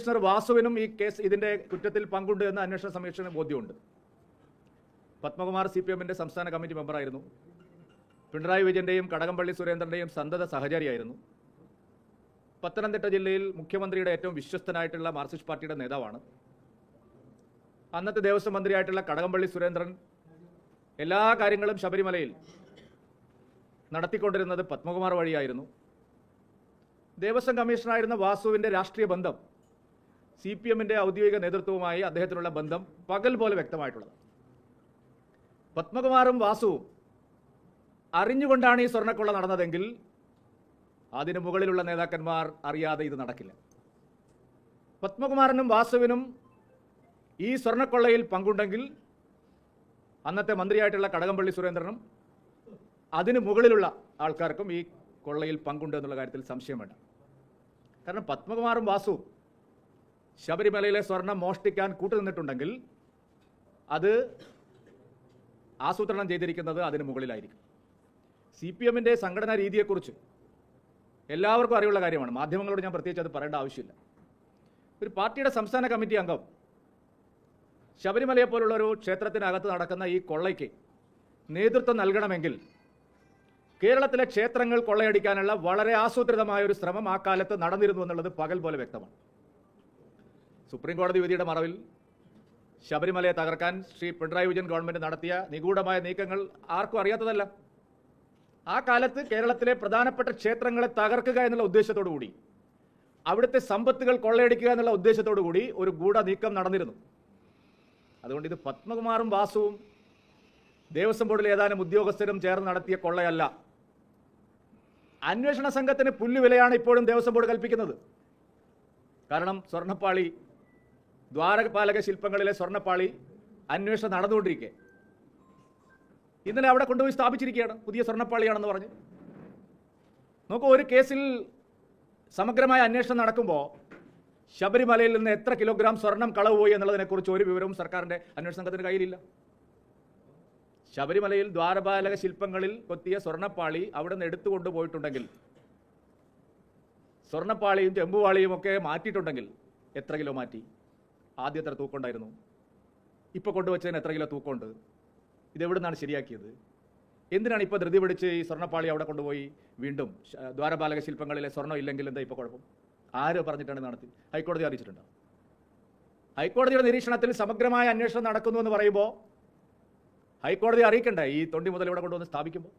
Commissioner വാസുവിനും ഈ case ഇതിന്റെ കുറ്റത്തിൽ പങ്കുണ്ട് എന്ന് അന്വേഷണ സംരക്ഷണ ബോധ്യമുണ്ട്. പത്മകുമാർ സി പി എമ്മിന്റെ സംസ്ഥാന കമ്മിറ്റി മെമ്പറായിരുന്നു. പിണറായി വിജയന്റെയും കടകംപള്ളി സുരേന്ദ്രന്റെയും സന്തത സഹചാരിയായിരുന്നു. പത്തനംതിട്ട ജില്ലയിൽ മുഖ്യമന്ത്രിയുടെ ഏറ്റവും വിശ്വസ്തനായിട്ടുള്ള മാർക്സിസ്റ്റ് പാർട്ടിയുടെ നേതാവാണ്. അന്നത്തെ ദേവസ്വം മന്ത്രിയായിട്ടുള്ള കടകംപള്ളി സുരേന്ദ്രൻ എല്ലാ കാര്യങ്ങളും ശബരിമലയിൽ നടത്തിക്കൊണ്ടിരുന്നത് പത്മകുമാർ വഴിയായിരുന്നു. ദേവസ്വം കമ്മീഷണറായിരുന്ന വാസുവിന്റെ രാഷ്ട്രീയ ബന്ധം സി പി എമ്മിന്റെ ഔദ്യോഗിക നേതൃത്വവുമായി അദ്ദേഹത്തിനുള്ള ബന്ധം പകൽ പോലെ വ്യക്തമായിട്ടുള്ളത്. പത്മകുമാറും വാസുവും അറിഞ്ഞുകൊണ്ടാണ് ഈ സ്വർണക്കൊള്ള നടന്നതെങ്കിൽ അതിന് മുകളിലുള്ള നേതാക്കന്മാർ അറിയാതെ ഇത് നടക്കില്ല. പത്മകുമാറിനും വാസുവിനും ഈ സ്വർണക്കൊള്ളയിൽ പങ്കുണ്ടെങ്കിൽ അന്നത്തെ മന്ത്രിയായിട്ടുള്ള കടകംപള്ളി സുരേന്ദ്രനും അതിന് മുകളിലുള്ള ആൾക്കാർക്കും ഈ കൊള്ളയിൽ പങ്കുണ്ട് എന്നുള്ള കാര്യത്തിൽ സംശയം വേണ്ട. കാരണം പത്മകുമാറും വാസുവും ശബരിമലയിലെ സ്വർണം മോഷ്ടിക്കാൻ കൂട്ടുനിന്നിട്ടുണ്ടെങ്കിൽ അത് ആസൂത്രണം ചെയ്തിരിക്കുന്നത് അതിന് മുകളിലായിരിക്കും. സി പി എമ്മിന്റെ സംഘടനാ രീതിയെക്കുറിച്ച് എല്ലാവർക്കും അറിയുള്ള കാര്യമാണ്. മാധ്യമങ്ങളോട് ഞാൻ പ്രത്യേകിച്ച് അത് പറയേണ്ട ആവശ്യമില്ല. ഒരു പാർട്ടിയുടെ സംസ്ഥാന കമ്മിറ്റി അംഗം ശബരിമലയെ പോലുള്ള ഒരു ക്ഷേത്രത്തിനകത്ത് നടക്കുന്ന ഈ കൊള്ളയ്ക്ക് നേതൃത്വം നൽകണമെങ്കിൽ കേരളത്തിലെ ക്ഷേത്രങ്ങൾ കൊള്ളയടിക്കാനുള്ള വളരെ ആസൂത്രിതമായ ഒരു ശ്രമം ആ കാലത്ത് നടന്നിരുന്നു എന്നുള്ളത് പകൽ പോലെ വ്യക്തമാണ്. സുപ്രീം കോടതി വിധിയുടെ മറവിൽ ശബരിമലയെ തകർക്കാൻ ശ്രീ പിണറായി വിജയൻ ഗവൺമെന്റ് നടത്തിയ നിഗൂഢമായ നീക്കങ്ങൾ ആർക്കും അറിയാത്തതല്ല. ആ കാലത്ത് കേരളത്തിലെ പ്രധാനപ്പെട്ട ക്ഷേത്രങ്ങളെ തകർക്കുക എന്നുള്ള ഉദ്ദേശത്തോടു കൂടി അവിടുത്തെ സമ്പത്തുകൾ കൊള്ളയടിക്കുക എന്നുള്ള ഉദ്ദേശത്തോടു കൂടി ഒരു ഗൂഢ നീക്കം നടന്നിരുന്നു. അതുകൊണ്ട് ഇത് പത്മകുമാറും വാസുവും ദേവസ്വം ബോർഡിലെ ഏതാനും ഉദ്യോഗസ്ഥരും ചേർന്ന് നടത്തിയ കൊള്ളയല്ല. അന്വേഷണ സംഘത്തിന് പുല്ലുവിലയാണ് ഇപ്പോഴും ദേവസ്വം ബോർഡ് കൽപ്പിക്കുന്നത്. കാരണം സ്വർണപ്പാളി ദ്വാരപാലക ശില്പങ്ങളിലെ സ്വർണപ്പാളി അന്വേഷണം നടന്നുകൊണ്ടിരിക്കെ. ഇന്നലെ അവിടെ കൊണ്ടുപോയി സ്ഥാപിച്ചിരിക്കുകയാണ് പുതിയ സ്വർണപ്പാളിയാണെന്ന് പറഞ്ഞ്. നോക്കൂ ഒരു കേസിൽ സമഗ്രമായ അന്വേഷണം നടക്കുമ്പോൾ ശബരിമലയിൽ നിന്ന് എത്ര കിലോഗ്രാം സ്വർണം കളവ് പോയി എന്നുള്ളതിനെക്കുറിച്ച് ഒരു വിവരവും സർക്കാരിന്റെ അന്വേഷണ സംഘത്തിന് കയ്യിലില്ല. ശബരിമലയിൽ ദ്വാരപാലക ശില്പങ്ങളിൽ കൊത്തിയ സ്വർണപ്പാളി അവിടെ നിന്ന് എടുത്തുകൊണ്ട് പോയിട്ടുണ്ടെങ്കിൽ സ്വർണപ്പാളിയും ചെമ്പുപാളിയും ഒക്കെ മാറ്റിയിട്ടുണ്ടെങ്കിൽ എത്ര കിലോ മാറ്റി? ആദ്യം എത്ര തൂക്കമുണ്ടായിരുന്നു ഇപ്പോൾ കൊണ്ടുവച്ചതിന് എത്ര കിലോ തൂക്കമുണ്ട്? ഇതെവിടുന്നാണ് ശരിയാക്കിയത്? എന്തിനാണ് ഇപ്പോൾ ധൃതി പിടിച്ച് ഈ സ്വർണപ്പാളി അവിടെ കൊണ്ടുപോയി വീണ്ടും ദ്വാരപാലക ശില്പങ്ങളിലെ സ്വർണം ഇല്ലെങ്കിൽ എന്താ ഇപ്പോൾ കുഴപ്പം? ആര് പറഞ്ഞിട്ടാണ് നടത്തി. ഹൈക്കോടതി അറിയിച്ചിട്ടുണ്ടോ? ഹൈക്കോടതിയുടെ നിരീക്ഷണത്തിൽ സമഗ്രമായ അന്വേഷണം നടക്കുന്നു എന്ന് പറയുമ്പോൾ ഹൈക്കോടതി അറിയിക്കണ്ടേ? ഈ തൊണ്ടി മുതൽ ഇവിടെ കൊണ്ടുവന്ന് സ്ഥാപിക്കുമ്പോൾ